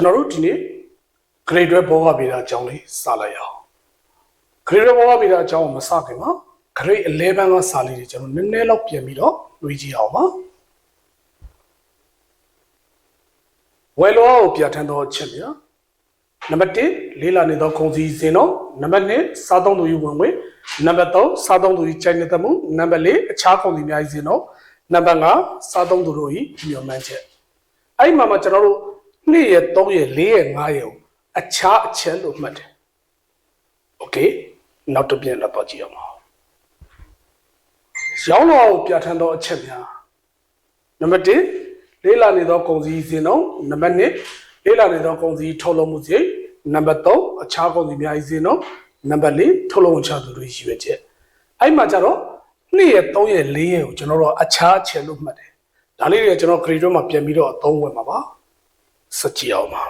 ကျွန်တော်တို့ဒီနေ့ grade 12ဘောဂဗေဒအကြောင်းလေးစလိုက်ရအောင် grade 12ဘောဂဗေဒအကြောင်းကိုမစခင်မှာ grade 11ကစာလေးတွေကျွန်တော်နည်းနည်းလောက်ပြင်ပြီးတော့တွေးကြည့်အောင်ပါဝယ်လောကိုပြဋ္ဌာန်းသောအချက်များနံပါတ်1လေးလာနေသောခုံစည်းစဉ်တော့နံပါတ်2စားသုံးသူယူဝင်ဝင်နံပါတ်3စားသုံးသူယူချိုင်နေသမှုနံပါတ်4အခြားခုံစည်းများစဉ်တော့နံပါတ်5စားသုံးသူတို့၏ညွှန်မှန်းချက်အဲ့ဒီမှာမှကျွန်တော်တို့ 2ရက်3ရက်4ရက်5ရက်ကိုအခြားအချက်လို့မှတ်တယ်โอเคနောက်တစ်ပြန်တော့ကြည့်အောင်ပါရောင်းတော်ကိုပြဋ္ဌာန်းသောအချက်များနံပါတ်1လေးလာနေသောကုံစည်းစဉ်တော့နံပါတ်2လေးလာနေသောကုံစည်းထုတ်လုပ်မှုစရိတ်နံပါတ်3အခြားကုံစည်းများစဉ်တော့နံပါတ်4ထုတ်လုပ်ချသူတွေရှိရချက်အဲ့မှာကျတော့2ရက်3ရက်4ရက်ကိုကျွန်တော်တို့အခြားအချက်လို့မှတ်တယ်ဒါလေးတွေကကျွန်တော် grade မှာပြန်ပြီးတော့အသုံးဝင်ပါပါ စကြည့်အောင်ပါ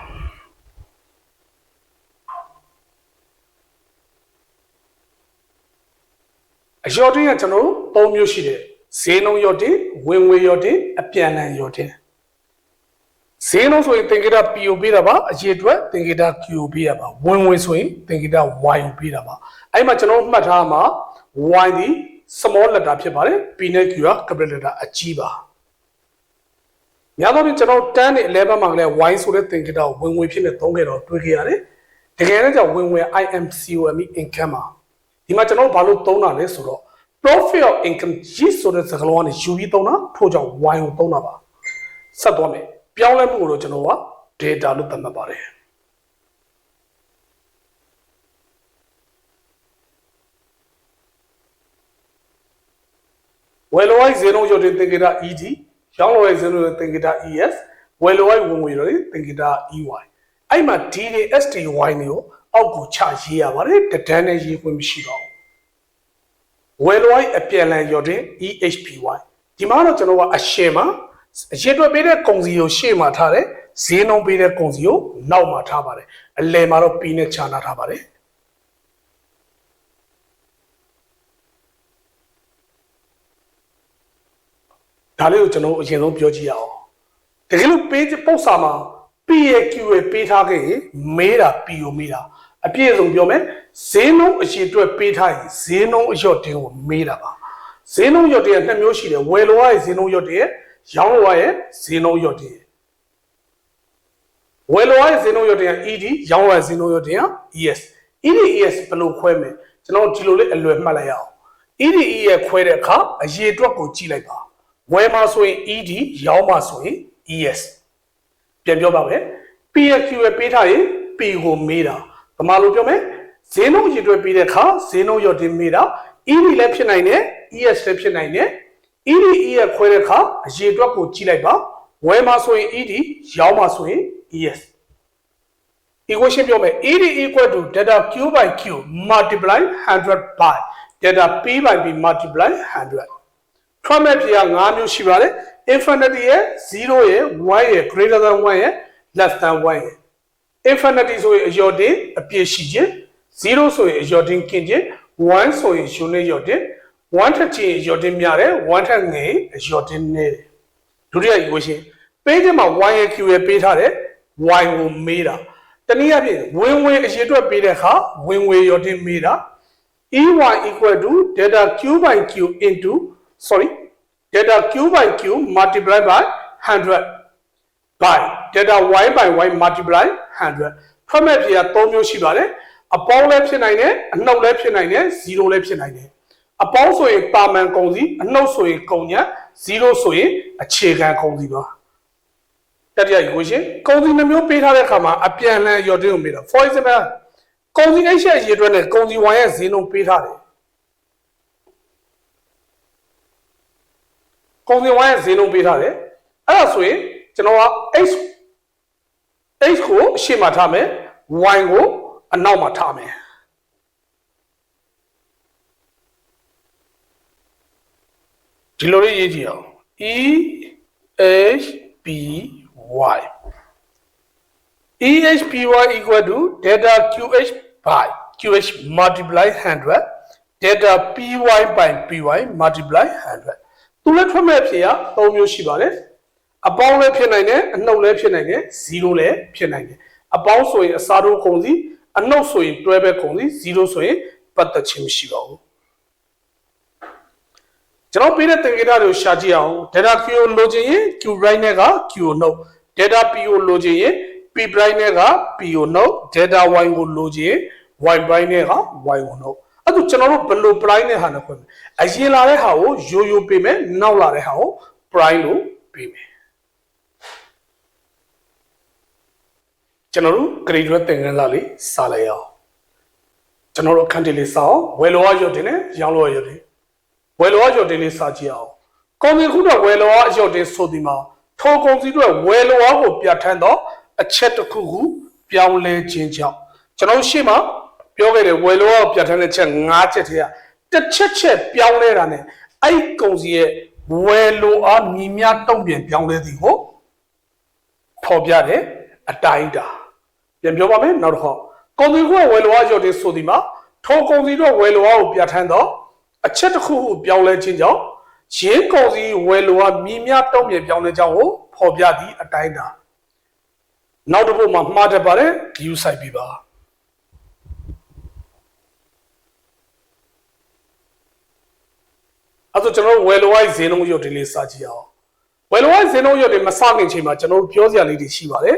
အယောတင်းကကျွန်တော်တို့၃မျိုးရှိတယ်ဈေးနှုန်းယောတင်းဝင်ငွေယောတင်းအပြန်အလှန်ယောတင်းဈေးနှုန်းဆိုရင်သင်္ကေတ PO ပေးတာပါအရေးအတွက်သင်္ကေတ QO ပေးတာပါဝင်ငွေဆိုရင်သင်္ကေတ YO ပေးတာပါအဲ့မှာကျွန်တော်မှတ်ထားမှာ Y ဒီ small letter ဖြစ်ပါတယ် P နဲ့ Q က capital letter အကြီးပါ များသောဖြင့်ကျွန်တော်တန်းနဲ့11မှာလည်း Y ဆိုတဲ့သင်္ကေတကိုဝင်ငွေဖြစ်နေသုံးခဲ့တော့တွေ့ခဲ့ရတယ်တကယ်တော့ဝင်ငွေ IMCOME income ပါဒီမှာကျွန်တော်ဘာလို့သုံးတာလဲဆိုတော့ profit of income ကြီးဆိုတဲ့စကားလုံးကနေယူပြီးသုံးတာထို့ကြောင့် Y ကိုသုံးတာပါဆက်သွားမယ်ပြောင်းလဲမှုကိုတော့ကျွန်တော်က data လို့သတ်မှတ်ပါတယ်ဝယ်လိုဝိုင်းဇေနိုရုပ်တင်သင်္ကေတ ED ရောင်းလိုဝိုင်းဇေနိုရုပ်သင်္ကေတ ES ဝယ်လိုဝိုင်းဝင်ငွေရုပ်တင်သင်္ကေတ EY အဲ့မှာ D တွေ STY တွေကိုအောက်ကိုချရေးရပါတယ်တဒန်းနဲ့ရေးခွင့်မရှိတော့ဘူးဝယ်လိုဝိုင်းအပြန်လန်ရုပ်တင် EHPY ဒီမှာတော့ကျွန်တော်ကအရှင်မှာအရေးတွက်ပေးတဲ့ကုံစီကိုရှေ့မှာထားတယ်ဈေးနှုန်းပေးတဲ့ကုံစီကိုနောက်မှာထားပါတယ်အလယ်မှာတော့ P နဲ့ခြာနာထားပါတယ် ဒါလေးကိုကျွန်တော်အရင်ဆုံးပြောကြည့်ရအောင်တကယ်လို့ပေးပုတ်စာမှာ P ရဲ့ Q ရဲ့ပေးထားခဲ့ရင်မေးတာ P ကိုမေးတာအပြည့်အစုံပြောမယ်ဈေးနှုန်းအရှိအတွက်ပေးထားရင်ဈေးနှုန်းအလျော့တင်ကိုမေးတာပါဈေးနှုန်းလျော့တင်ကနှစ်မျိုးရှိတယ်ဝယ်လိုရရဲ့ဈေးနှုန်းလျော့တင်ရဲ့ရောင်းလိုရရဲ့ဈေးနှုန်းလျော့တင်ဝယ်လိုရရဲ့ဈေးနှုန်းလျော့တင်က ED ရောင်းလိုရရဲ့ဈေးနှုန်းလျော့တင်က ES ED ES ဘယ်လိုခွဲမလဲကျွန်တော်ဒီလိုလေးအလွယ်မှတ်လိုက်ရအောင် ED ES ခွဲတဲ့အခါအရေအတွက်ကိုကြည့်လိုက်ပါ ဝယ်မှာဆိုရင် ED ရောင်းမှာဆိုရင် ES ပြန်ပြောပါမယ် PQ ပဲပေးထားရင် P ကိုမေးတာဗမာလိုပြောမယ်ဈေးနှုန်းရည်တွက်ပေးတဲ့အခါဈေးနှုန်းရော့တင်မေးတာ ED လည်းဖြစ်နိုင်တယ် ES လည်းဖြစ်နိုင်တယ် ED ES ခွဲတဲ့အခါအရေအတွက်ကိုကြည့်လိုက်ပါဝယ်မှာဆိုရင် ED ရောင်းမှာဆိုရင် ES equation ပြောမယ် ED equal to data Q by Q multiply 100 by data P by P multiply 100 ထွက်မဲ့ဖြေက5မျိုးရှိပါတယ် infinity ရဲ့0ရဲ့1ရဲ့ greater than 1ရဲ့ less than 1ရဲ့ infinity ဆိုရင်အယော်တင်အပြည့်ရှိခြင်း0ဆိုရင်အယော်တင်ကင်းခြင်း1ဆိုရင် unit ယော်တင်1ထက်ချင်းအယော်တင်များတယ်1ထက်ငယ်အယော်တင်နည်းတယ်ဒုတိယ equation ပေးခြင်းမှာ y ရဲ့ q ရဲ့ပေးထားတယ် y ကိုမေးတာတနည်းအားဖြင့်ဝင်ဝင်အရေအတွက်ပေးတဲ့အခါဝင်ဝင်ယော်တင်မေးတာ ey equal to data q by q into sorry data q by q multiplied by 100 by data y by y multiply 100ထွက်မဲ့ဖြေက3မျိုးရှိပါတယ်အပေါင်းလည်းဖြစ်နိုင်တယ်အနှုတ်လည်းဖြစ်နိုင်တယ်0လည်းဖြစ်နိုင်တယ်အပေါင်းဆိုရင်တာမန်ကုန်စီအနှုတ်ဆိုရင်ကုန်ညာ0ဆိုရင်အခြေခံကုန်စီပါတတိယ equation ကုန်စီနှမျိုးပေးထားတဲ့အခါမှာအပြန်အလှန်ရော်တင်းကိုပေးတာ for example ကုန်စီ h ရဲ့ရေအတွက်နဲ့ကုန်စီ y ရဲ့ဈေးနှုန်းပေးထားတယ် ကုန်စီဝိုင်းရဲ့ဈေးနှုန်းပေးထားတယ်အဲ့ဒါဆိုရင်ကျွန်တော်က x x ကိုအရှေ့မှာထားမယ် y ကိုအနောက်မှာထားမယ်ဒီလိုလေးရေးကြည့်အောင် e h p y e h p y equal to data qh by qh multiply 100 data py by py multiply 100 သူလည်းထွက်မဲ့ဖြေက၃မျိုးရှိပါတယ်အပေါင်းလည်းဖြစ်နိုင်တယ်အနှုတ်လည်းဖြစ်နိုင်တယ်0လည်းဖြစ်နိုင်တယ်အပေါင်းဆိုရင်အစားထိုးကုန်စီအနှုတ်ဆိုရင်တွဲပဲကုန်စီ0ဆိုရင်ပတ်သက်ခြင်းမရှိပါဘူးကျွန်တော်ပေးတဲ့သင်္ကေတတွေကိုရှာကြည့်အောင် data q ကိုလိုချင်ရင် q right နဲ့က q ကိုနှုတ် data p ကိုလိုချင်ရင် p prime နဲ့က p ကိုနှုတ် data y ကိုလိုချင်ရင် y prime နဲ့က y ကိုနှုတ်အဲ့ဒါကျွန်တော်တို့ဘယ်လို prime နဲ့ဟာနဲ့ခွဲမလဲ အရင်လာတဲ့ဟာကိုရိုးရိုးပေးမယ်နောက်လာတဲ့ဟာကို prime လို့ပေးမယ်ကျွန်တော်တို့ grade ရွက်သင်ခန်းစာလေးစာလိုက်အောင်ကျွန်တော်တို့အခန်းတီလေးစာအောင်ဝယ်လိုရရွတ်တင်နဲ့ရောင်းလိုရရွတ်တင်ဝယ်လိုရရွတ်တင်လေးစာကြည့်အောင်ကုန်စည်ခုတော့ဝယ်လိုရရွတ်တင်ဆိုဒီမှာထိုကုန်စည်တွေဝယ်လိုရကိုပြဋ္ဌာန်းတော့အချက်တစ်ခုခုပြောင်းလဲခြင်းကြောင့်ကျွန်တော်ရှေ့မှာပြောခဲ့တယ်ဝယ်လိုရကိုပြဋ္ဌာန်းတဲ့ချက်၅ချက်တည်းက တစ်ချက်ချက်ပြောင်းလဲတာ ਨੇ အဲ့ဒီကုန်စည်ရဲ့ဝယ်လိုအားမြည်များတုံ့ပြန်ပြောင်းလဲသည်ကိုဖော်ပြတဲ့အတိုင်းအတာပြန်ပြောပါမယ်နောက်တစ်ခေါက်ကုန်စည်ကဝယ်လိုအားရုပ်တွေဆိုဒီမှာထိုကုန်စည်တော့ဝယ်လိုအားကိုပြဋ္ဌာန်းတော့အချက်တစ်ခုခုပြောင်းလဲခြင်းကြောင့်ရင်းကုန်စည်ဝယ်လိုအားမြည်များတုံ့ပြန်ပြောင်းလဲကြောင်းကိုဖော်ပြသည့်အတိုင်းအတာနောက်တစ်ပုဒ်မှာမှားတတ်ပါတယ် view site ပြပါ အဲ့တော့ကျွန်တော်တို့ဝယ်လိုအားဈေးနှုန်းရုပ်တွေလေးစကြည့်အောင်ဝယ်လိုအားဈေးနှုန်းရုပ်တွေမစခင်ချိန်မှာကျွန်တော်တို့ပြောစရာလေးတွေရှိပါတယ်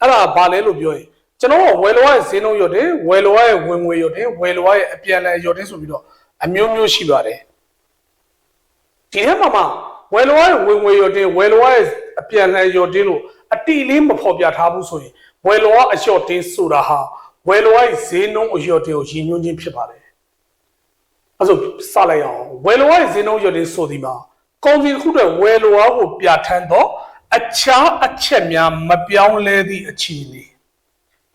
အဲ့ဒါဘာလဲလို့ပြောရင်ကျွန်တော်ကဝယ်လိုအားဈေးနှုန်းရုပ်တွေဝယ်လိုအားရဲ့ဝင်ငွေရုပ်တွေဝယ်လိုအားရဲ့အပြန်အလှန်ရုပ်တွေဆိုပြီးတော့အမျိုးမျိုးရှိပါတယ်ဒီထဲမှာမှဝယ်လိုအားရဲ့ဝင်ငွေရုပ်တွေဝယ်လိုအားရဲ့အပြန်အလှန်ရုပ်တွေလို့အတိလေးမဖော်ပြထားဘူးဆိုရင်ဝယ်လိုအားအလျှော့တင်းဆိုတာဟာဝယ်လိုအားရဲ့ဈေးနှုန်းအလျှော့တင်းကိုရည်ညွှန်းခြင်းဖြစ်ပါတယ် အဲ့ဆိုစလိုက်အောင်ဝယ်လိုအားရဲ့ဈေးနှုန်းရုပ်တွေဆိုဒီမှာကုန်စည်တစ်ခုတည်းဝယ်လိုအားကိုပြဋ္ဌာန်းတော့အခြားအချက်များမပြောင်းလဲသည့်အခြေအနေ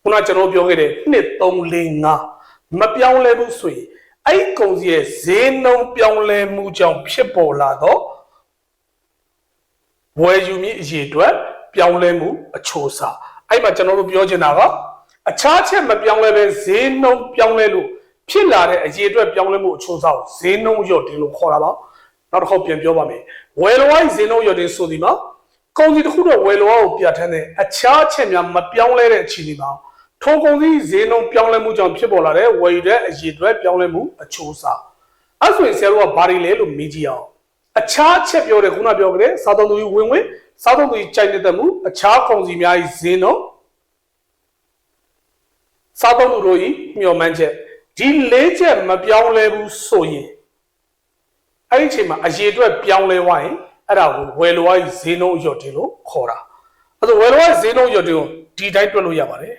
ခုနကျွန်တော်ပြောခဲ့တဲ့2 3 4 5မပြောင်းလဲဘူးဆိုရင်အဲ့ဒီကုန်စည်ရဲ့ဈေးနှုန်းပြောင်းလဲမှုကြောင့်ဖြစ်ပေါ်လာတော့ဝယ်ယူမည့်အရေးအတွက်ပြောင်းလဲမှုအချိုးစားအဲ့မှာကျွန်တော်တို့ပြောချင်တာကအခြားချက်မပြောင်းလဲပဲဈေးနှုန်းပြောင်းလဲလို့ ဖြစ်လာတဲ့အရေးအတွက်ပြောင်းလဲမှုအချိုးစားကိုဈေးနှုန်းရော့တင်လို့ခေါ်တာပါနောက်တစ်ခေါက်ပြန်ပြောပါမယ်ဝယ်လိုဝိုင်းဈေးနှုန်းရော့တင်ဆိုဒီမှာကုန်စည်တစ်ခုတော့ဝယ်လိုအားကိုပြဋ္ဌာန်းတဲ့အခြားချက်များမပြောင်းလဲတဲ့အခြေအနေမှာထိုကုန်စည်ဈေးနှုန်းပြောင်းလဲမှုကြောင့်ဖြစ်ပေါ်လာတဲ့ဝယ်ယူတဲ့အရေးအတွက်ပြောင်းလဲမှုအချိုးစားအဲ့ဆိုရင်ဆရာတို့ကဘာတွေလဲလို့မေးကြည့်အောင်အခြားချက်ပြောတယ်ခုနပြောကြတဲ့စားသုံးသူကြီးဝင်ဝင်စားသုံးသူကြီးကြိုက်နေတဲ့မှုအခြားကုန်စည်များကြီးဈေးနှုန်းစားသုံးသူတို့ကြီးမျှော်မှန်းချက် ဒီလေးချက်မပြောင်းလဲဘူးဆိုရင်အဲ့ဒီအချိန်မှာအရေးအတွက်ပြောင်းလဲသွားရင်အဲ့ဒါကိုဝယ်လိုဝိုင်းဈေးနှုန်းအရော့တင်လို့ခေါ်တာအဲ့ဒါဝယ်လိုဝိုင်းဈေးနှုန်းအရော့တင်ကိုဒီတိုင်းတွက်လို့ရပါတယ်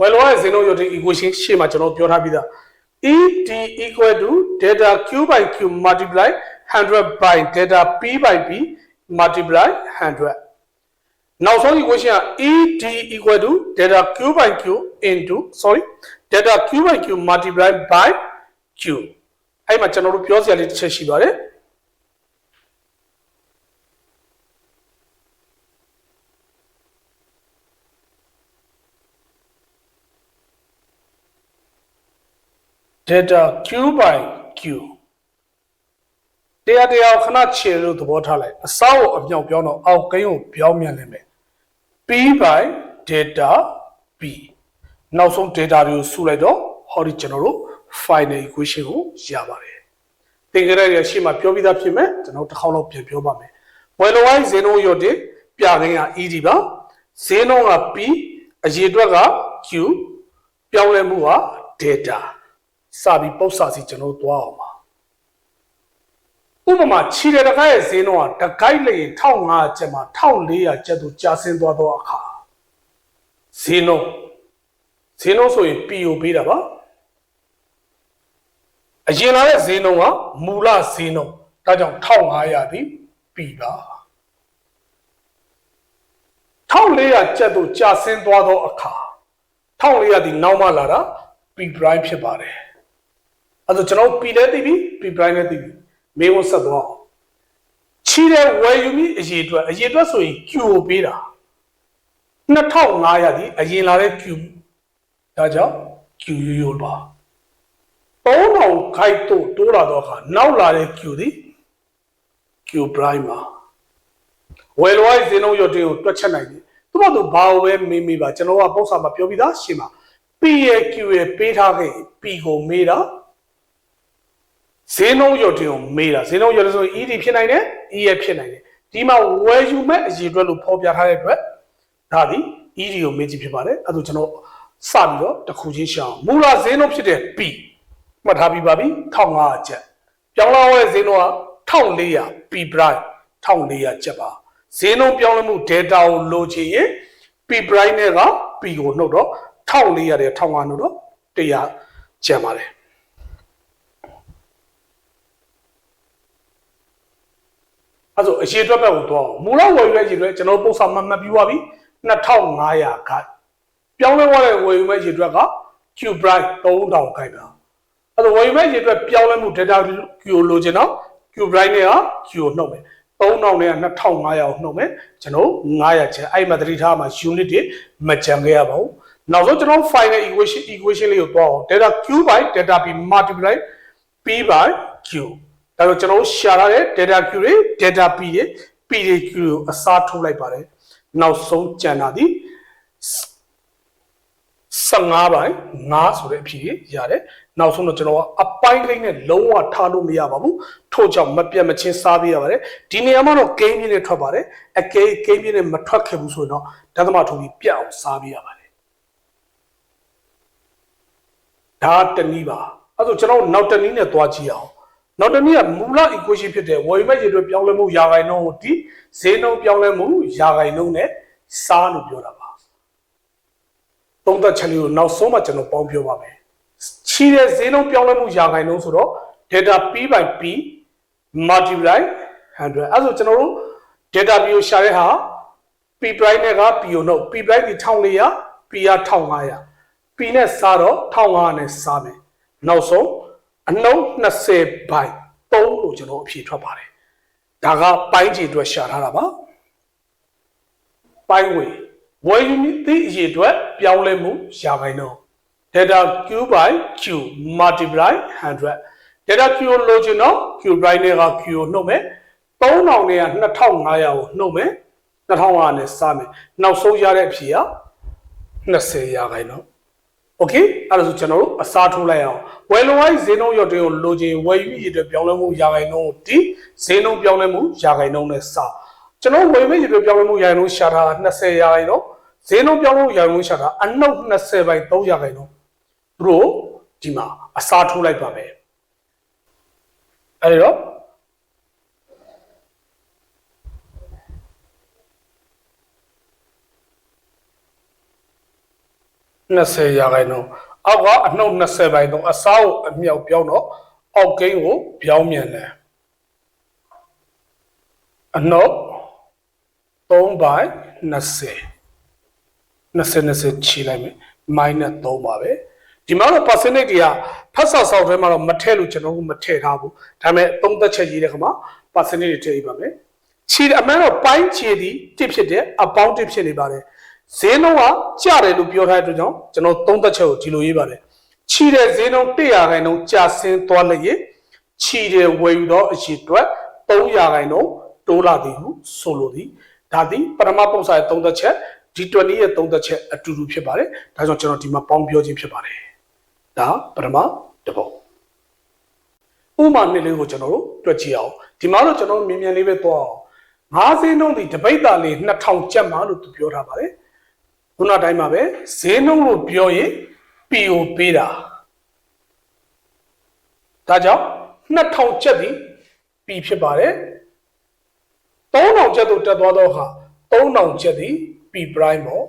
ဝယ်လိုဝိုင်းဈေးနှုန်းအရော့တင် equation ရှေ့မှာကျွန်တော်ပြောထားပြီးသား ED equal to data Q by Q multiply 100 by data P by P multiply 100နောက်ဆုံး equation က ED equal to data Q by Q into sorry data Q by Q multiply by Q အဲ့မှာကျွန်တော်တို့ပြောစရာလေးတစ်ချက်ရှိပါတယ်ဒေတာ Q by Q တရားတရားခဏခြေလို့သဘောထားလိုက်အစောအမြောက်ပြောင်းတော့အောက်ကိန်းကိုပြောင်းမြန်နေမယ် P by data P နောက်ဆုံး data တွေကိုစုလိုက်တော့ဟောဒီကျွန်တော်တို့ final equation ကိုရပါတယ်သင်္ကြန်ရရှိမှပြောပြီးသားဖြစ်မယ်ကျွန်တော်တစ်ခေါက်လောက်ပြန်ပြောပါမယ်ဝယ်လိုဝိုင်းဇေနိုရော့တင်ပြခင်းက ED ပါဇေနိုက P အရေအတွက်က Q ပြောင်းလဲမှုက data စပြီးပုတ်စာစီကျွန်တော်တို့သွားအောင်ပါဥပ မာခြေရတကိုက်ရဲ့ဈေးနှုန်းကတကိုက်လေ1500ကျပ်မှာ1400ကျပ်သို့ကျဆင်းသွားသောအခါဈေးနှုန်းဈေးနှုန်းဆိုရင် PO ပေးတာပါအရင်လာတဲ့ဈေးနှုန်းကမူလဈေးနှုန်းဒါကြောင့်1500သည် P ပါ1400ကျပ်သို့ကျဆင်းသွားသောအခါ1400သည်နောက်မှလာတာ P prime ဖြစ်ပါတယ်အဲ့တော့ကျွန်တော် P လည်းသိပြီ P prime လည်းသိပြီ မေးဖို့ဆက်သွားအောင်ချီတဲ့ဝယ်ယူပြီးအရေးအတွက်အရေးအတွက်ဆိုရင် Q ကိုပေးတာ2500ဒီအရင်လာတဲ့ Q ဒါကြောင့် Q ရိုးရိုးပါ3000ခိုက်တို့တိုးလာတော့အခါနောက်လာတဲ့ Q သည် Q prime ပါဝယ်လိုင်းဈေးနှုန်းရတဲ့ကိုတွက်ချက်နိုင်တယ်သူ့ဘာသူဘာဝဲမေးမေးပါကျွန်တော်ကပုံစံမှာပြောပြီးသားရှင်းပါ P ရဲ့ Q ရဲ့ပေးထားခဲ့ P ကိုမေးတာ ဈေးနှုန်းရတဲ့ကိုမေးတာဈေးနှုန်းရတဲ့ဆိုရင် ED ဖြစ်နိုင်တယ် E ရဲ့ဖြစ်နိုင်တယ်ဒီမှာဝယ်ယူမဲ့အရေးအတွက်လို့ဖော်ပြထားတဲ့အတွက်ဒါသည် ED ကိုမေးကြည့်ဖြစ်ပါတယ်အဲ့ဒါကျွန်တော်စပြီးတော့တစ်ခုချင်းရှောင်းမူလဈေးနှုန်းဖြစ်တဲ့ P မှတ်ထားပြီးပါပြီ1500ကျပ်ပြောင်းလဲဝယ်ဈေးနှုန်းက1400 P price 1400ကျပ်ပါဈေးနှုန်းပြောင်းလဲမှု data ကိုလိုချင်ရင် P price နဲ့က P ကိုနှုတ်တော့1400တဲ့1500နှုတ်တော့100ကျန်ပါတယ် အဲ့ဆိုအရေးအတွက်ဘက်ကိုတော့မူလဝယ်ယူရဲ့အရေးအတွက်ကျွန်တော်ပုံစံမှတ်မှတ်ပြီးပါပြီ2500ခတ်ပြောင်းလဲသွားတဲ့ဝယ်ယူမဲ့အရေးအတွက်က Q price 3000ခိုက်ပါအဲ့တော့ဝယ်ယူမဲ့အရေးအတွက်ပြောင်းလဲမှု data Q ကိုလိုချင်တော့ Q price နဲ့က Q ကိုနှုတ်မယ်3000နဲ့က2500ကိုနှုတ်မယ်ကျွန်တော်900ကျန်အဲ့မှာသတိထားမှာ unit တွေမကြံခဲ့ရပါဘူးနောက်ဆုံးကျွန်တော် final equation equation လေးကိုတွားအောင် data q by data p multiply p by q ဒါတော့ကျွန်တော်ရှာရတဲ့ data q တွေ data p တွေ p တွေ q ကိုအစားထိုးလိုက်ပါတယ်နောက်ဆုံးကျန်တာဒီ15ပိုင်း9ဆိုတဲ့အဖြစ်ရတယ်နောက်ဆုံးတော့ကျွန်တော်ကအပိုင်းလေးနဲ့လုံးဝထားလို့မရပါဘူးထို့ကြောင့်မပြတ်မချင်းစားပေးရပါတယ်ဒီနေရာမှာတော့ဂိမ်းပြင်းနဲ့ထွက်ပါတယ်အကဲဂိမ်းပြင်းနဲ့မထွက်ခဲ့ဘူးဆိုရင်တော့ဒသမထိုးပြီးပြတ်အောင်စားပေးရပါတယ်ဒါတနည်းပါအဲ့ဒါကျွန်တော်နောက်တနည်းနဲ့သွားကြည့်အောင် နောက်တနည်းကမူလ equation ဖြစ်တဲ့ဝယ်ယူမဲ့ရေတွေပြောင်းလဲမှုယာဂိုင်နှုန်းကိုဒီဈေးနှုန်းပြောင်းလဲမှုယာဂိုင်နှုန်းနဲ့စားလို့ပြောတာပါသုံးသက်ချက်လေးကိုနောက်ဆုံးမှကျွန်တော်ပေါင်းပြောပါမယ်ချီတဲ့ဈေးနှုန်းပြောင်းလဲမှုယာဂိုင်နှုန်းဆိုတော့ data p by p multiply 100အဲ့ဆိုကျွန်တော်တို့ data p ကိုရှာတဲ့ဟာ p price နဲ့က p ကိုနှုတ် p price ဒီ1400 p က1500 p နဲ့စားတော့1500နဲ့စားမယ်နောက်ဆုံး အနှုံး20ဘိုင်3လို့ကျွန်တော်အဖြေထွက်ပါတယ်ဒါကပိုင်းခြေအတွက်ရှာထားတာပါပိုင်းဝေဝယ်ယူသည့်အရေအတွက်ပြောင်းလဲမှုရာခိုင်နှုန်း data q by q multiply 100 data q ကိုလိုချင်တော့ q by နဲ့က q ကိုနှုတ်မယ်3000နဲ့က2500ကိုနှုတ်မယ်2500နဲ့စားမယ်နောက်ဆုံးရတဲ့အဖြေက20ရာခိုင်နှုန်း โอเคအဲ့ဒါဆိုကျွန်တော်တို့အစားထိုးလိုက်အောင်ဝယ်လိုဝိုင်းဈေးနှုန်းရော့တွေကိုလိုချင်ဝယ်ယူရတဲ့ပြောင်းလဲမှုရာခိုင်နှုန်းဒီဈေးနှုန်းပြောင်းလဲမှုရာခိုင်နှုန်းနဲ့စကျွန်တော်ဝယ်မဲ့ရတဲ့ပြောင်းလဲမှုရာခိုင်နှုန်းရှာတာ20ရာခိုင်နှုန်းဈေးနှုန်းပြောင်းလဲမှုရာခိုင်နှုန်းရှာတာအနှုတ်20ပိုင်း3ရာခိုင်နှုန်းသူတို့ဒီမှာအစားထိုးလိုက်ပါမယ်အဲ့တော့ 20ရာခိုင်နှုန်းအောက်ကအနှုတ်20ပိုင်းတော့အစားကိုအမြောက်ပြောင်းတော့အောက်ကိန်းကိုပြောင်းမြန်တယ်အနှုတ်3ပိုင်း20 20 20ခြေလိုက်မယ် minus 3ပါပဲဒီမှာတော့ percentage တွေကဖတ်စာဆောက်ထဲမှာတော့မထည့်လို့ကျွန်တော်ကမထည့်ထားဘူးဒါပေမဲ့သုံးသက်ချက်ရေးတဲ့ခါမှာ percentage တွေထည့်ရပါမယ်ခြေအမှန်တော့ပိုင်းခြေသည်တစ်ဖြစ်တဲ့အပေါင်းတစ်ဖြစ်နေပါတယ် ဈေးနှုန်းကကျတယ်လို့ပြောထားတဲ့အတွက်ကြောင့်ကျွန်တော်သုံးသက်ချက်ကိုဒီလိုရေးပါတယ်ခြီတဲ့ဈေးနှုန်း100ခိုင်နှုန်းကျဆင်းသွားလျက်ခြီတဲ့ဝယ်ယူသောအရှိအတွက်300ခိုင်နှုန်းတိုးလာသည်ဟုဆိုလိုသည်ဒါသည်ပထမပုံစံရဲ့သုံးသက်ချက် D20 ရဲ့သုံးသက်ချက်အတူတူဖြစ်ပါတယ်ဒါကြောင့်ကျွန်တော်ဒီမှာပေါင်းပြောခြင်းဖြစ်ပါတယ်ဒါပထမတစ်ပုဒ်ဥမာနှစ်လေးကိုကျွန်တော်တို့တွက်ကြည့်အောင်ဒီမှာတော့ကျွန်တော်မြင်မြန်လေးပဲသွားအောင်ငါးစင်းနှုန်းဒီတပိတ်တာလေး2000ကျပ်မှလို့သူပြောထားပါတယ် ခုနတိုင်းမှာပဲဈေးနှုန်းလို့ပြောရင် PO ပေးတာဒါကြောင့်2000ကျပ်ဒီ P ဖြစ်ပါတယ်3000ကျပ်တို့တက်သွားတော့ဟာ3000ကျပ်ဒီ P prime ပေါ့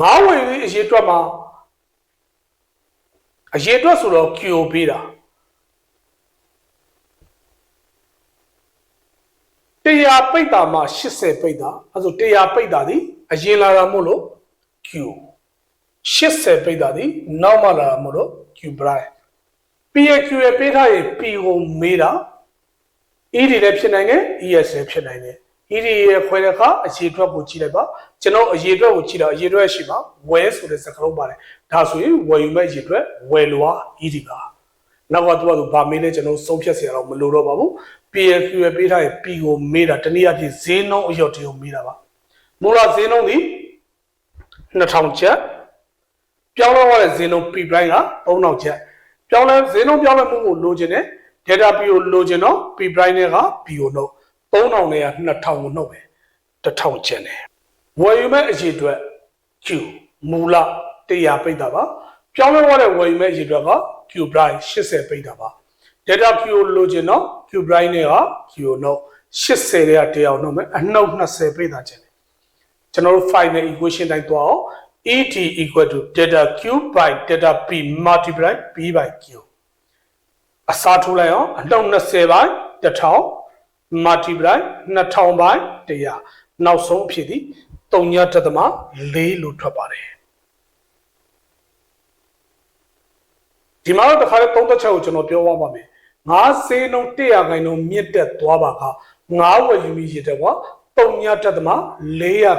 ငါးဝယ်ရေးအရေးအတွက်မှာအရေးအတွက်ဆိုတော့ QO ပေးတာတရားပိတ်တာမှာ80ပိတ်တာအဲဆိုတရားပိတ်တာဒီ အရင်လာတာမို့လို့ Q 80ပိတ်တာဒီနောက်မှလာတာမို့လို့ Q prime PQ ရပေးထားရင် P ကိုမေးတာ E တွေလည်းဖြစ်နိုင်တယ် ES လည်းဖြစ်နိုင်တယ် ED ရဲ့ခွဲတဲ့အခါအရေအတွက်ကိုကြည့်လိုက်ပါကျွန်တော်အရေအတွက်ကိုကြည့်တာအရေအတွက်ရှိပါဝဲဆိုတဲ့စကားလုံးပါတယ်ဒါဆိုရင်ဝယ်ယူမဲ့အရေအတွက်ဝယ်လွာ ED ပါနောက်ကသူကသူဗာမေးလဲကျွန်တော်ဆုံးဖြတ်เสียတော့မလိုတော့ပါဘူး PLQ ရပေးထားရင် P ကိုမေးတာတနည်းအားဖြင့်ဈေးနှုန်းအရော့တွေကိုမေးတာပါ မူလဈေးနှုန်းဒီ2000ကျပ်ပြောင်းလဲသွားတဲ့ဈေးနှုန်း P price က3000ကျပ်ပြောင်းလဲဈေးနှုန်းပြောင်းလဲမှုကိုလိုချင်တယ် data P ကိုလိုချင်တော့ P price နဲ့က P ကိုနှုတ်3000နဲ့က2000ကိုနှုတ်ပဲ1000ကျပ်နဲ့ဝယ်ယူမဲ့အရေအတွက် Q မူလ100ပိတ်တာပါပြောင်းလဲသွားတဲ့ဝယ်ယူမဲ့အရေအတွက်က Q price 80ပိတ်တာပါ data Q ကိုလိုချင်တော့ Q price နဲ့က Q ကိုနှုတ်80တဲ့ကတရားနှုတ်မယ်အနှုတ်20ပိတ်တာကျန်တယ် ကျွန်တော်တို့ final equation တိုင်းသွားအောင် ET equal to data Q by data P multiply P by Q အစားထိုးလိုက်အောင်အနှုတ်20ပိုင်း1000 multiply 2000ပိုင်း100နောက်ဆုံးအဖြစ်ဒီ3.4လို့ထွက်ပါတယ်ဒီမှာတော့တစ်ခါလေးသုံးသက်ချက်ကိုကျွန်တော်ပြောသွားပါမယ်ငါးစေးနှုန်း100ခိုင်နှုန်းမြင့်တက်သွားပါကငါးဝယ်ယူမိရတဲ့ကွာ 3.4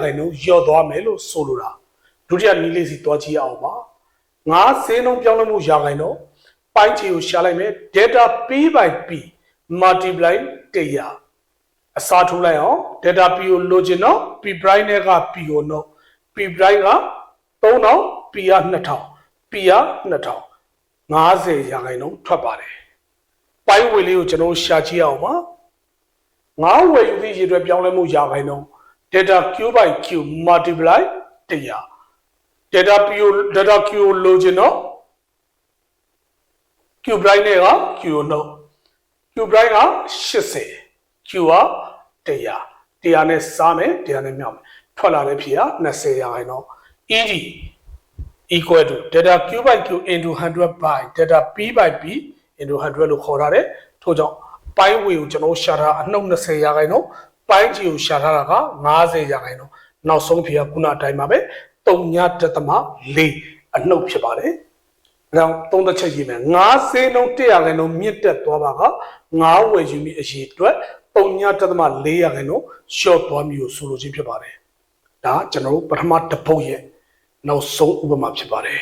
ခိုင်နှုန်းလျော့သွားမယ်လို့ဆိုလိုတာဒုတိယနည်းလေးစီတွားကြည့်အောင်ပါငါးစေးနှုန်းပြောင်းလဲမှုရာခိုင်နှုန်းပိုင်းချီကိုရှာလိုက်မယ် data p by p multiply 100အစားထိုးလိုက်အောင် data p ကိုလိုချင်တော့ p prime နဲ့က p ကိုနှုတ် p prime က3000 p က2000 p က2000 50ရာခိုင်နှုန်းထွက်ပါတယ်။ပိုင်းဝေလေးကိုကျွန်တော်ရှာကြည့်အောင်ပါ။ ငါးဝယ်ယူသည့်ရေအတွက်ပြောင်းလဲမှုရာခိုင်နှုန်း data q by q multiply 100 data p ကို data q ကိုလိုချင်တော့ q prime နဲ့က q ကိုနှုတ် q prime က80 q က100 100နဲ့စားမယ်100နဲ့မြောက်မယ်ထွက်လာတဲ့ဖြေက20ရာခိုင်နှုန်း ed equal to data q by q into 100 by data p by p into 100လို့ခေါ်ထားတယ်ထို့ကြောင့် ပိုင်းဝေကိုကျွန်တော်ရှာထားအနှုတ်20ရာခိုင်နှုန်းပိုင်းကြီးကိုရှာထားတာက90ရာခိုင်နှုန်းနောက်ဆုံးဖြေကခုနအတိုင်းပါပဲ3.4အနှုတ်ဖြစ်ပါတယ်အဲတော့သုံးသက်ချက်ရေးမယ်9စေးနှုန်း100ရာခိုင်နှုန်းမြင့်တက်သွားပါက9ဝယ်ယူမိအရေးအတွက်3.4ရာခိုင်နှုန်းရှော့သွားမျိုးဆိုလိုခြင်းဖြစ်ပါတယ်ဒါကျွန်တော်တို့ပထမတစ်ပုတ်ရဲ့နောက်ဆုံးဥပမာဖြစ်ပါတယ်